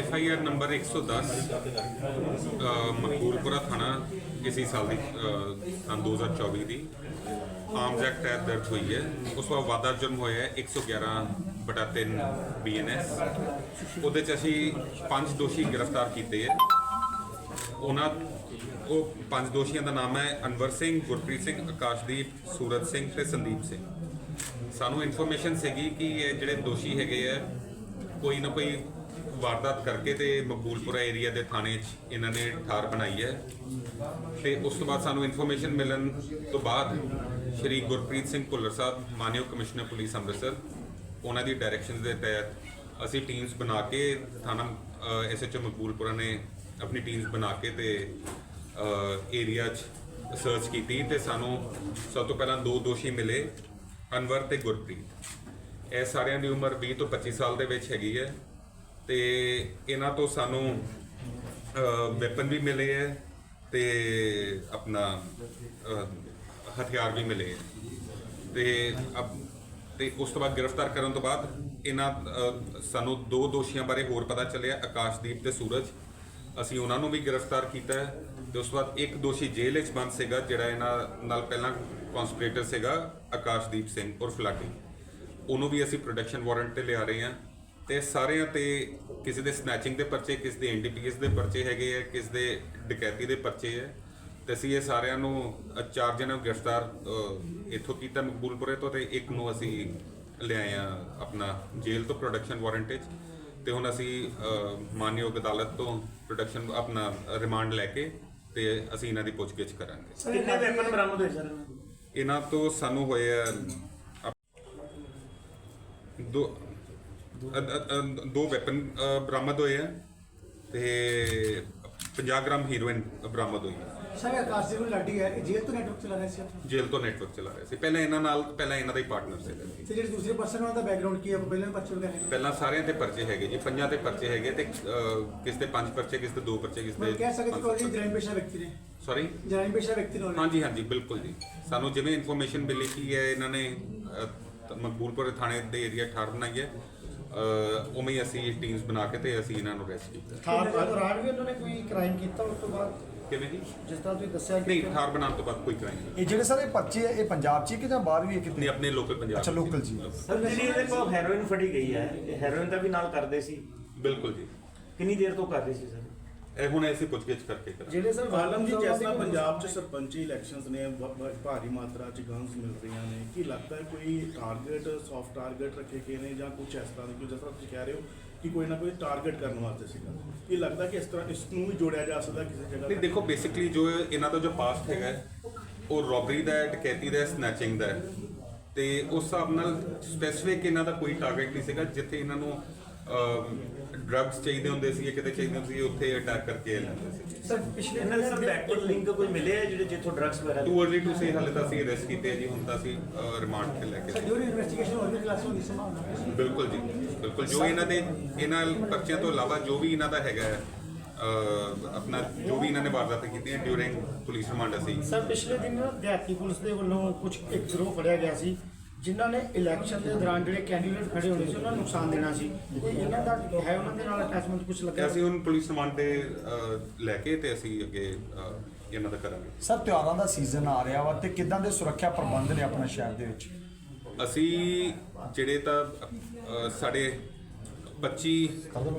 F I R number 110 ਅ, ਮਕਬੂਲਪੁਰਾ ਥਾਣਾ ਇਸੇ ਸਾਲ ਦੀ ਅ, ਸੰਨ 2024 ਦੀ। ਆਰਮਸ ਐਕਟ ਤਹਿਤ ਦਰਜ ਹੋਈ ਹੈ। ਉਸ ਤੋਂ ਬਾਅਦ ਵਾਧਾ ਜੁਰਮ ਹੋਇਆ ਹੈ 111 ਬਟਾ 3 ਬੀਐਨਐਸ ਉਹਦੇ ਚ ਅਸੀਂ ਪੰਜ ਦੋਸ਼ੀ ਗ੍ਰਿਫਤਾਰ ਕੀਤੇ ਹੈ। ਉਹਨਾਂ ਉਹ ਪੰਜ ਦੋਸ਼ੀਆਂ ਦਾ ਨਾਮ ਹੈ ਅਨਵਰ ਸਿੰਘ ਗੁਰਪ੍ਰੀਤ ਸਿੰਘ ਆਕਾਸ਼ਦੀਪ ਸੂਰਜ ਸਿੰਘ ਤੇ ਸੰਦੀਪ ਸਿੰਘ। ਸਾਨੂੰ ਇਨਫੋਰਮੇਸ਼ਨ ਸੀਗੀ ਕਿ ਇਹ ਜਿਹੜੇ ਦੋਸ਼ੀ ਹੈਗੇ ਆ ਕੋਈ ਨਾ ਕੋਈ ਵਾਰਦਾਤ ਕਰਕੇ ਤੇ ਮਕਬੂਲਪੁਰਾ ਏਰੀਆ ਦੇ ਥਾਣੇ 'ਚ ਇਹਨਾਂ ਨੇ ਠਾਰ ਬਣਾਈ ਹੈ। ਤੇ ਉਸ ਤੋਂ ਬਾਅਦ ਸਾਨੂੰ ਇਨਫੋਰਮੇਸ਼ਨ ਮਿਲਣ ਤੋਂ ਬਾਅਦ ਸ਼੍ਰੀ ਗੁਰਪ੍ਰੀਤ ਸਿੰਘ ਭੁੱਲਰ ਸਾਹਿਬ, ਮਾਨਯੋਗ ਕਮਿਸ਼ਨਰ ਪੁਲਿਸ ਅੰਮ੍ਰਿਤਸਰ, ਉਹਨਾਂ ਦੀ ਡਾਇਰੈਕਸ਼ਨ ਦੇ ਤਹਿਤ ਅਸੀਂ ਟੀਮਸ ਬਣਾ ਕੇ ਥਾਣਾ ਐਸਐਚਓ ਮਕਬੂਲਪੁਰਾ ਨੇ ਆਪਣੀ ਟੀਮਸ ਬਣਾ ਕੇ ਤੇ ਏਰੀਆ 'ਚ ਸਰਚ ਕੀਤੀ ਤੇ ਸਾਨੂੰ ਸਭ ਤੋਂ ਪਹਿਲਾਂ ਦੋ ਦੋਸ਼ੀ ਮਿਲੇ, ਅਨਵਰ ਤੇ ਗੁਰਪ੍ਰੀਤ। ਇਹ ਸਾਰਿਆਂ ਦੀ ਉਮਰ 20 ਤੋਂ 25 ਸਾਲ ਦੇ ਵਿੱਚ ਹੈਗੀ ਹੈ। ਤੇ ਇਹਨਾਂ ਤੋਂ ਸਾਨੂੰ ਵੈਪਨ ਵੀ ਮਿਲੇ ਹੈ ਤੇ ਆਪਣਾ ਅਹ, ਹਥਿਆਰ ਵੀ ਮਿਲੇ ਹੈ। ਤੇ ਅਬ ਤੇ ਉਸ ਤੋਂ ਬਾਅਦ ਗ੍ਰਿਫਤਾਰ ਕਰਨ ਤੋਂ ਬਾਅਦ ਇਹਨਾਂ ਅਹ, ਸਾਨੂੰ ਦੋ ਦੋਸ਼ੀਆਂ ਬਾਰੇ ਹੋਰ ਪਤਾ ਚੱਲਿਆ ਆਕਾਸ਼ਦੀਪ ਤੇ ਸੂਰਜ। ਅਸੀਂ ਉਹਨਾਂ ਨੂੰ ਵੀ ਗ੍ਰਿਫਤਾਰ ਕੀਤਾ ਹੈ ਤੇ ਉਸ ਤੋਂ ਬਾਅਦ ਇੱਕ ਦੋਸ਼ੀ ਜੇਲ੍ਹ ਵਿੱਚ ਬੰਦ ਸੀਗਾ ਜਿਹੜਾ ਇਹਨਾਂ ਨਾਲ ਪਹਿਲਾਂ ਕਨਸਪੀਰੇਟਰ ਸੀਗਾ ਆਕਾਸ਼ਦੀਪ ਸਿੰਘ ਉਰਫ ਲਾਡੀ। ਉਹਨੂੰ ਵੀ ਅਸੀਂ ਪ੍ਰੋਡਕਸ਼ਨ ਵਾਰੰਟ ਤੇ ਲਿਆ ਰਹੇ ਹਾਂ। ਤੇ ਸਾਰਿਆਂ ਤੇ ਕਿਸੇ ਦੇ ਸਨੈਚਿੰਗ ਦੇ ਪਰਚੇ ਕਿਸੇ ਦੇ ਐਨਡੀਪੀਐਸ ਦੇ ਪਰਚੇ ਹੈਗੇ ਆ ਕਿਸੇ ਦੇ ਡਕੈਤੀ ਦੇ ਪਰਚੇ ਹੈ ਤੇ ਅਸੀਂ ਇਹ ਸਾਰਿਆਂ ਨੂੰ ਅ, ਚਾਰ ਜਣਿਆਂ ਨੂੰ ਗ੍ਰਿਫਤਾਰ ਅ, ਇੱਥੋਂ ਕੀਤਾ ਮਕਬੂਲਪੁਰੇ ਤੋਂ ਤੇ ਇੱਕ ਨੂੰ ਅਸੀਂ ਲਿਆਏ ਆ ਆਪਣਾ ਜੇਲ੍ਹ ਤੋਂ ਪ੍ਰੋਡਕਸ਼ਨ ਵਾਰੰਟ ਵਿੱਚ। ਤੇ ਹੁਣ ਅਸੀਂ ਅ, ਮਾਨਯੋਗ ਅਦਾਲਤ ਤੋਂ ਪ੍ਰੋਡਕਸ਼ਨ ਆਪਣਾ ਰਿਮਾਂਡ ਲੈ ਕੇ ਤੇ ਅਸੀਂ ਇਹਨਾਂ ਦੀ ਪੁੱਛਗਿੱਛ ਕਰਾਂਗੇ। ਕਿੰਨੇ ਵੈਪਨ ਬਰਾਮਦ ਹੋਏ ਸਰ? ਇਹਨਾਂ ਤੋਂ? ਸਾਨੂੰ ਹੋਏ ਆ ਦੋ ਅ- ਅ- ਅ- ਦੋ ਵੈਪਨ ਬਰਾਮਦ ਹੋਏ ਆ ਤੇ 50 ਗ੍ਰਾਮ ਹੀਰੋਇਨ ਬਰਾਮਦ ਹੋਈ ਹੈ ਸਰ ਆਕਾਸ਼ ਸਿੰਘ ਲਾਡੀ ਹੈ ਇਹ ਜੇਲ੍ਹ ਤੋਂ ਨੈਟਵਰਕ ਚਲਾ ਰਿਹਾ ਸੀ ਉੱਥੇ। ਜੇਲ੍ਹ ਤੋਂ ਨੈਟਵਰਕ ਚਲਾ ਰਿਹਾ ਸੀ। ਪਹਿਲਾਂ ਇਹਨਾਂ ਨਾਲ ਪਹਿਲਾਂ ਇਹਨਾਂ ਦਾ ਹੀ ਪਾਰਟਨਰ ਜੀ। ਤੇ ਜਿਹੜੇ ਦੂਸਰੇ ਪਰਸਨ ਉਹਨਾਂ ਦਾ ਬੈਕਗ੍ਰਾਉਂਡ ਕੀ ਹੈ? ਪਹਿਲਾਂ ਵੀ ਪਰਚੇ ਵਗੈਰਾ ਪਹਿਲਾਂ ਸਾਰਿਆਂ ਤੇ ਪਰਚੇ ਹੈਗੇ ਜੀ ਪੰਜਾਂ ਤੇ ਪਰਚੇ ਹੈਗੇ ਤੇ ਅ, ਕਿਸੇ ਦੇ ਪੰਜ ਪਰਚੇ ਕਿਸੇ ਦੇ ਦੋ ਪਰਚੇ ਕਿਸੇ ਮੈਂ ਦੇ ਕਹਿ ਸਕਦੇ ਕਿ ਉਹ ਜਰਾਇਮ ਪੇਸ਼ਾ ਵਿਅਕਤੀ ਨੇ। ਸੌਰੀ ਜਰਾਇਮ ਪੇਸ਼ਾ ਵਿਅਕਤੀ ਨੇ ਹਾਂਜੀ ਹਾਂਜੀ ਬਿਲਕੁਲ ਜੀ। ਸਾਨੂੰ ਜਿਵੇਂ ਇਨਫੋਰਮੇਸ਼ਨ ਮਿਲੀ ਕਿ ਇਹ ਇਹਨਾਂ ਨੇ ਅ, ਤ- ਮਕਬੂਲਪੁਰ ਥਾਣੇ ਦੇ ਏਰੀਆ ਠਾਰ ਬਣਾਈ ਹੈ। ਉਵੇਂ ਹੀ ਅਸੀਂ ਟੀਮਸ ਬਣਾ ਕੇ ਤੇ ਅਸੀਂ ਇਹਨਾਂ ਨੂੰ ਅਰੈਸਟ ਕੀਤਾ। ਦੇ ਦੌਰਾਨ ਵੀ ਉਹਨਾਂ ਨੇ ਕੋਈ ਕ੍ਰਾਈਮ ਕੀਤਾ ਉਸ ਤੋਂ ਬਾਅਦ? ਕਿਵੇਂ ਜੀ? ਜਿਸ ਤਰ੍ਹਾਂ ਤੁਸੀਂ ਦੱਸਿਆ ਨਹੀਂ ਠਾਰ ਬਣਾਉਣ ਤੋਂ ਬਾਅਦ ਕੋਈ ਕ੍ਰਾਈਮ ਨਹੀਂ। ਇਹ ਜਿਹੜੇ ਸਾਰੇ ਪਰਚੇ ਆ ਇਹ ਪੰਜਾਬ 'ਚ ਹੀ ਕਿ ਜਾਂ ਬਾਹਰ ਵੀ ਹੈ ਨਹੀਂ ਕਿਤੇ ਆਪਣੇ ਲੋਕਲ ਪੰਜਾਬ ਅੱਛਾ, local ਜੀ। ਸਰ ਜਿਹੜੀ ਇਹਦੇ ਕੋਲ ਹੈਰੋਇਨ ਫੜੀ ਗਈ ਹੈ। ਇਹ ਹੈਰੋਇਨ ਦਾ ਵੀ ਨਾਲ ਕਰਦੇ ਸੀ। ਬਿਲਕੁਲ ਜੀ। ਕਿੰਨੀ ਦੇਰ ਤੋਂ ਕਰ ਰਹੀ ਸੀ ਸਰ? ਇਹ ਹੁਣ ਅਸੀਂ ਪੁੱਛਗਿੱਛ ਕਰਕੇ ਕਰਾਂਗੇ ਜਿਹੜੇ ਸਰ ਆਲਮ ਜੀ ਜਿਸ ਪੰਜਾਬ 'ਚ ਸਰਪੰਚੀ ਇਲੈਕਸ਼ਨਸ ਨੇ ਭਾਰੀ ਮਾਤਰਾ 'ਚ ਗਨਸ ਮਿਲ ਰਹੀਆਂ ਨੇ ਕੀ ਲੱਗਦਾ ਹੈ ਕੋਈ ਟਾਰਗੇਟ ਸੌਫਟ ਟਾਰਗੇਟ ਰੱਖੇ ਗਏ ਨੇ ਜਾਂ ਕੁਝ ਇਸ ਤਰ੍ਹਾਂ ਦੀ ਕੋਈ ਜਿਸ ਤਰ੍ਹਾਂ ਤੁਸੀਂ ਕਹਿ ਰਹੇ ਹੋ ਕਿ ਕੋਈ ਨਾ ਕੋਈ ਟਾਰਗੇਟ ਕਰਨ ਵਾਸਤੇ ਸੀਗਾ ਕੀ ਲੱਗਦਾ ਕਿ ਇਸ ਤਰ੍ਹਾਂ ਇਸ ਨੂੰ ਵੀ ਜੋੜਿਆ ਜਾ ਸਕਦਾ ਕਿਸੇ ਜਗ੍ਹਾ ਨਹੀਂ ਤੇ? ਦੇਖੋ ਬੇਸਿਕਲੀ ਜੋ ਇਹਨਾਂ ਦਾ ਜੋ ਪਾਸਟ ਹੈਗਾ ਹੈ, ਉਹ ਰੋਬਰੀ ਦਾ ਹੈ ਡਕੈਤੀ ਦਾ ਹੈ ਸਨੈਚਿੰਗ ਦਾ ਹੈ ਤੇ ਉਸ ਹਿਸਾਬ ਨਾਲ ਸਪੈਸੀਫਿਕ ਇਹਨਾਂ ਦਾ ਕੋਈ ਟਾਰਗੇਟ ਨਹੀਂ ਸੀਗਾ ਜਿੱਥੇ ਇਹਨਾਂ ਨੂੰ ਡਰੱਗਸ ਚਾਹੀਦੇ ਹੁੰਦੇ ਸੀ ਕਿਤੇ ਚਾਹੀਦੇ ਹੁੰਦੇ ਸੀ ਉੱਥੇ ਅਟੈਕ ਕਰਕੇ ਲੈਂਦੇ ਸੀ ਸਰ ਪਿਛਲੇ ਦੇ ਸਰ ਬੈਕਵਰਡ ਲਿੰਕ ਕੋਈ ਮਿਲੇ ਆ ਜਿਹੜੇ ਜਿੱਥੋਂ ਡਰੱਗਸ ਵਗੈਰਾ ਟੂ ਅਰਲੀ ਟੂ ਸੇ ਹਾਲੇ ਤਾਂ ਅਸੀਂ ਅਰੈਸਟ ਕੀਤੇ ਆ ਜੀ ਹੁਣ ਤਾਂ ਅਸੀਂ ਰਿਮਾਂਡ ਤੇ ਲੈ ਕੇ ਸਰ ਡਿਊਰਿੰਗ ਇਨਵੈਸਟੀਗੇਸ਼ਨ ਹੋਰ ਵੀ ਕਲਾਸ ਹੋਣ ਸੰਭਾਵਨਾ ਬਿਲਕੁਲ ਜੀ ਬਿਲਕੁਲ। ਜੋ ਇਹਨਾਂ ਦੇ ਇਹਨਾਂ ਪਰਚਿਆਂ ਤੋਂ ਇਲਾਵਾ ਜੋ ਵੀ ਇਹਨਾਂ ਦਾ ਹੈਗਾ ਹੈ, ਆਪਣਾ ਜੋ ਵੀ ਇਹਨਾਂ ਨੇ ਵਾਰਦਾਤਾਂ ਕੀਤੀਆਂ ਡਿਊਰਿੰਗ ਪੁਲਿਸ ਰਿਮਾਂਡ ਅਸੀਂ ਸਰ ਪਿਛਲੇ ਦਿਨ ਨਾ ਦਿਹਾਤੀ ਪੁਲਿਸ ਦੇ ਵੱਲੋਂ ਕੁਝ ਇੱਕ ਗਰੋਹ ਫੜਿਆ ਗਿਆ ਸੀ। ਜਿਨ੍ਹਾਂ ਨੇ ਇਲੈਕਸ਼ਨ ਦੇ ਦੌਰਾਨ ਜਿਹੜੇ ਕੈਂਡੀਡੇਟ ਖੜੇ ਹੋਣੇ ਸੀ ਉਹਨਾਂ ਨੂੰ ਨੁਕਸਾਨ ਦੇਣਾ ਸੀ। ਤੇ ਇਹਨਾਂ ਦਾ ਹੈ ਉਹਨਾਂ ਦੇ ਨਾਲ ਅਟੈਚਮੈਂਟ ਕੁਝ ਲੱਗਿਆ? ਅਸੀਂ ਹੁਣ ਪੁਲਿਸ ਰਿਮਾਂਡ ਲੈ ਕੇ ਤੇ ਅਸੀਂ ਅੱਗੇ ਅਹ, ਇਹਨਾਂ ਦਾ ਕਰਾਂਗੇ। ਸਰ ਤਿਉਹਾਰਾਂ ਦਾ ਸੀਜ਼ਨ ਆ ਰਿਹਾ ਵਾ ਤੇ ਕਿੱਦਾਂ ਦੇ ਸੁਰੱਖਿਆ ਪ੍ਰਬੰਧ ਨੇ ਆਪਣਾ ਸ਼ਹਿਰ ਦੇ ਵਿੱਚ? ਅਸੀਂ ਜਿਹੜੇ ਤਾਂ ਅਹ, ਸਾਡੇ 25